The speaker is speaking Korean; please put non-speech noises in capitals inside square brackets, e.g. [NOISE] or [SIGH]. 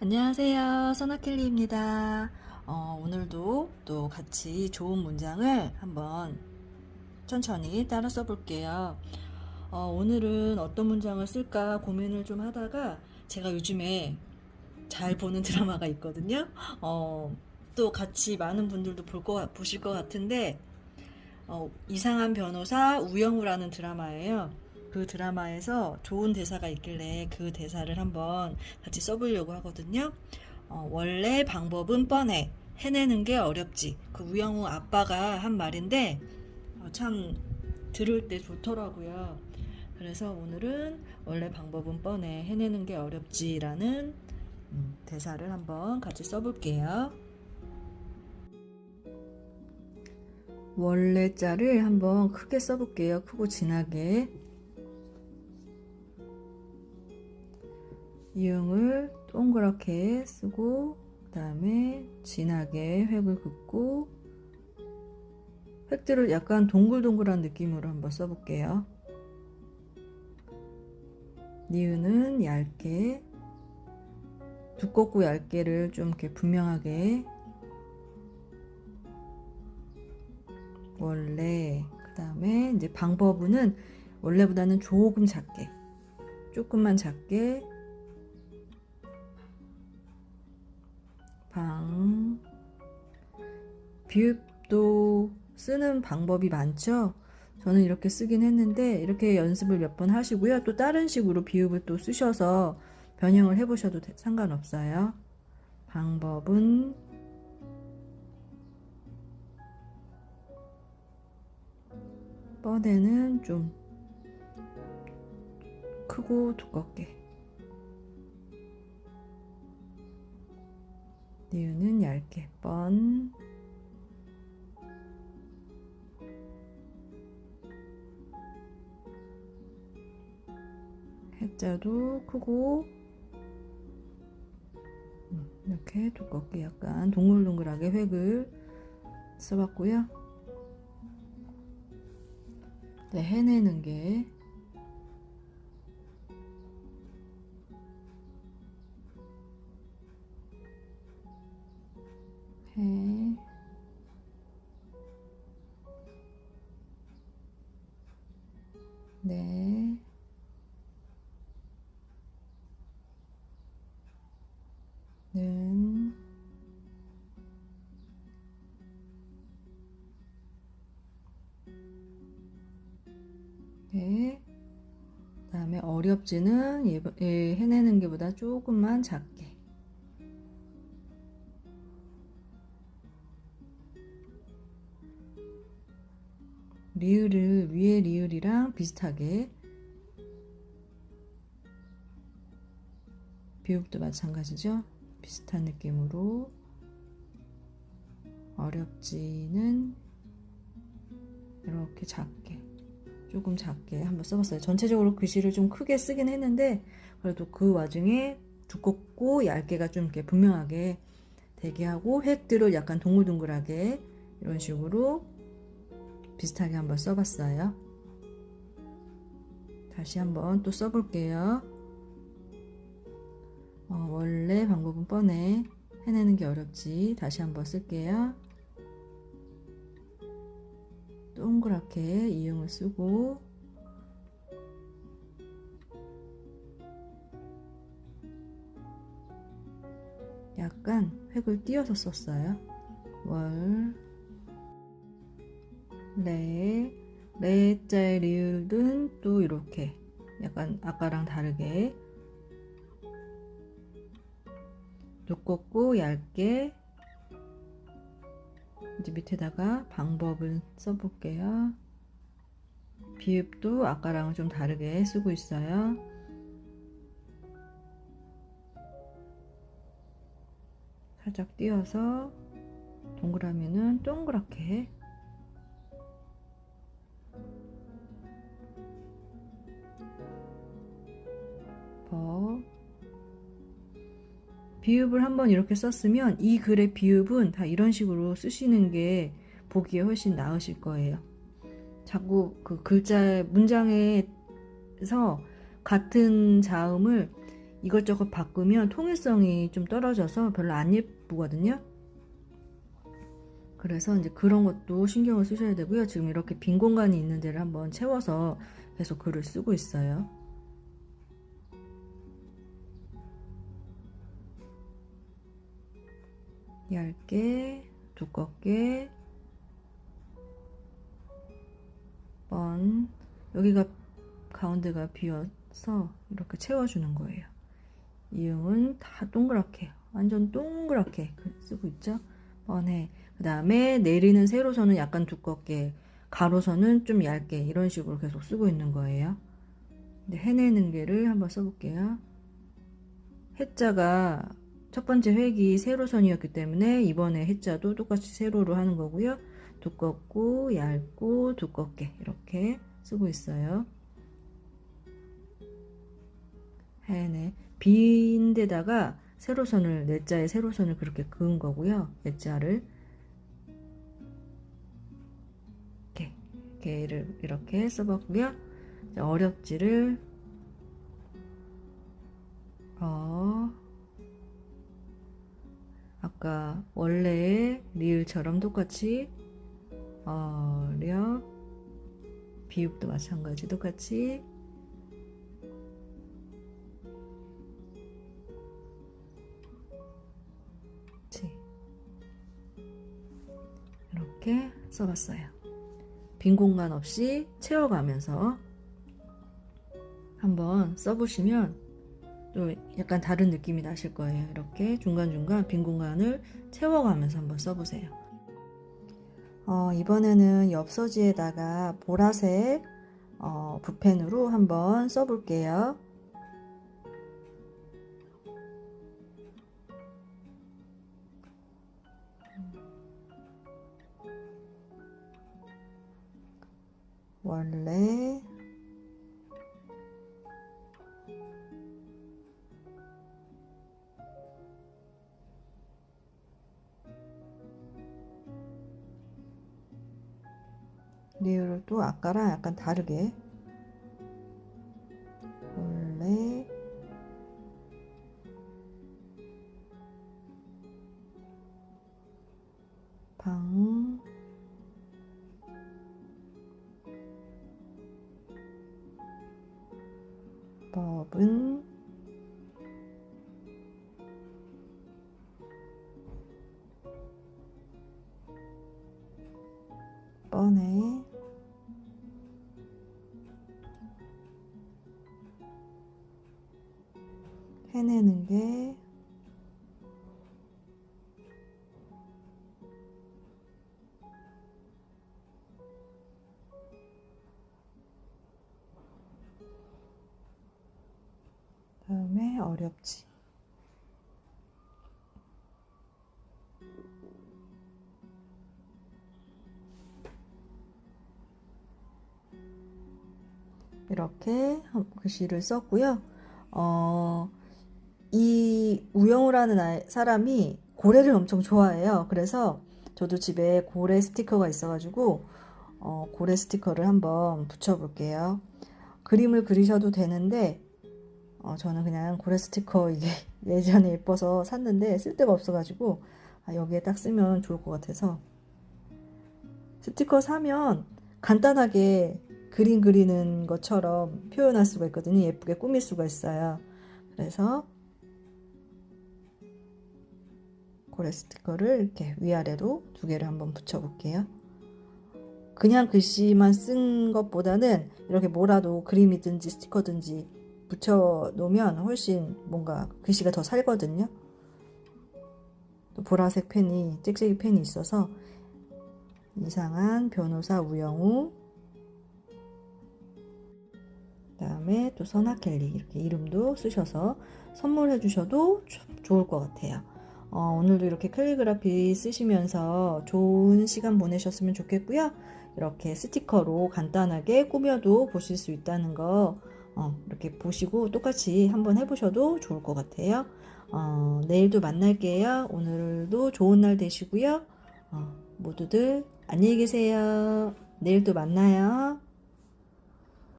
안녕하세요. 써나켈리입니다. 어, 오늘도 또 같이 좋은 문장을 한번 천천히 따라 써볼게요. 어, 오늘은 어떤 문장을 쓸까 고민을 좀 하다가 제가 요즘에 잘 보는 [LAUGHS] 드라마가 있거든요. 어, 또 같이 많은 분들도 볼 거, 보실 것 같은데, 어, 이상한 변호사 우영우라는 드라마예요. 그 드라마에서 좋은 대사가 있길래 그 대사를 한번 같이 써보려고 하거든요. 어, 원래 방법은 뻔해. 해내는 게 어렵지. 그 우영우 아빠가 한 말인데 어, 참 들을 때 좋더라고요. 그래서 오늘은 원래 방법은 뻔해. 해내는 게 어렵지라는 음, 대사를 한번 같이 써볼게요. 원래 자를 한번 크게 써볼게요. 크고 진하게. 이응을 동그랗게 쓰고 그 다음에 진하게 획을 긋고 획들을 약간 동글동글한 느낌으로 한번 써볼게요. 니은은 얇게 두껍고 얇게를 좀 이렇게 분명하게 원래 그 다음에 이제 방법은 원래보다는 조금 작게 조금만 작게 비읍도 쓰는 방법이 많죠. 저는 이렇게 쓰긴 했는데 이렇게 연습을 몇 번 하시고요. 또 다른 식으로 비읍을 또 쓰셔서 변형을 해보셔도 돼- 상관없어요. 방법은 뻔에는 좀 크고 두껍게 니은은 얇게 뻔 해자도 크고 음, 이렇게 두껍게 약간 동글동글하게 획을 써봤고요. 네, 해내는 게 어렵지는 얘, 얘 해내는 게보다 조금만 작게. 리을을 위에 리을이랑 비슷하게 비읍도 마찬가지죠. 비슷한 느낌으로 어렵지는 이렇게 작게 조금 작게 한번 써봤어요. 전체적으로 글씨를 좀 크게 쓰긴 했는데 그래도 그 와중에 두껍고 얇게가 좀 이렇게 분명하게 되게 하고 획들을 약간 동글동글하게 이런 식으로 비슷하게 한번 써봤어요. 다시 한번 또 써볼게요. 어, 원래 방법은 뻔해. 해내는 게 어렵지. 다시 한번 쓸게요. 동그랗게 이응을 쓰고 약간 획을 띄어서 썼어요. 월, 레, 레자의 리을은 또 이렇게 약간 아까랑 다르게 두껍고 얇게 이제 밑에다가 방법을 써볼게요. 비읍도 아까랑은 좀 다르게 쓰고 있어요. 살짝 띄어서 동그라미는 동그랗게 비읍을 한번 이렇게 썼으면 이 글의 비읍은 다 이런 식으로 쓰시는 게 보기에 훨씬 나으실 거예요. 자꾸 그 글자 문장에서 같은 자음을 이것저것 바꾸면 통일성이 좀 떨어져서 별로 안 예쁘거든요. 그래서 이제 그런 것도 신경을 쓰셔야 되고요. 지금 이렇게 빈 공간이 있는 데를 한번 채워서 계속 글을 쓰고 있어요. 얇게, 두껍게, 번, 여기가 가운데가 비어서 이렇게 채워주는 거예요. 이음은 다 동그랗게, 완전 동그랗게 그 쓰고 있죠. 뻔해. 그 다음에 내리는 세로선은 약간 두껍게, 가로선은 좀 얇게 이런 식으로 계속 쓰고 있는 거예요. 해내는 게를 한번 써볼게요. 해자가 첫 번째 획이 세로선이었기 때문에 이번에 해자도 똑같이 세로로 하는 거고요. 두껍고 얇고 두껍게 이렇게 쓰고 있어요. 해내 빈 데다가 세로선을 내자에 세로선을 그렇게 그은 거고요. 내자를 이렇게 개를 이렇게 써봤고요. 어렵지를 어 아까 원래의 리을처럼 똑같이 어렵 비읍도 마찬가지 똑같이. 이렇게 써봤어요. 빈 공간 없이 채워가면서 한번 써보시면 또 약간 다른 느낌이 나실 거예요. 이렇게 중간중간 빈 공간을 채워가면서 한번 써보세요. 어, 이번에는 엽서지에다가 보라색 어, 붓펜으로 한번 써볼게요. 원래 또 아까랑 약간 다르게. 원래 방 법은 해내는 게 다음에 어렵지. 이렇게 한- 글씨를 썼고요. 어, 이 우영우라는 아이- 사람이 고래를 엄청 좋아해요. 그래서 저도 집에 고래 스티커가 있어가지고 어, 고래 스티커를 한번 붙여볼게요. 그림을 그리셔도 되는데 어, 저는 그냥 고래 스티커 이게 [LAUGHS] 예전에 예뻐서 샀는데 쓸 데가 없어가지고 아, 여기에 딱 쓰면 좋을 것 같아서 스티커 사면 간단하게 그림 그리는 것처럼 표현할 수가 있거든요. 예쁘게 꾸밀 수가 있어요. 그래서 고래 스티커를 이렇게 위아래로 두 개를 한번 붙여 볼게요. 그냥 글씨만 쓴 것보다는 이렇게 뭐라도 그림이든지 스티커든지 붙여 놓으면 훨씬 뭔가 글씨가 더 살거든요. 또 보라색 펜이 짹짹이 펜이 있어서 이상한 변호사 우영우 그다음에 또 선아켈리 이렇게 이름도 쓰셔서 선물해 주셔도 조- 좋을 것 같아요. 어, 오늘도 이렇게 캘리그라피 쓰시면서 좋은 시간 보내셨으면 좋겠고요. 이렇게 스티커로 간단하게 꾸며도 보실 수 있다는 거 어, 이렇게 보시고 똑같이 한번 해보셔도 좋을 것 같아요. 어, 내일도 만날게요. 오늘도 좋은 날 되시고요. 어, 모두들 안녕히 계세요. 내일 또 만나요.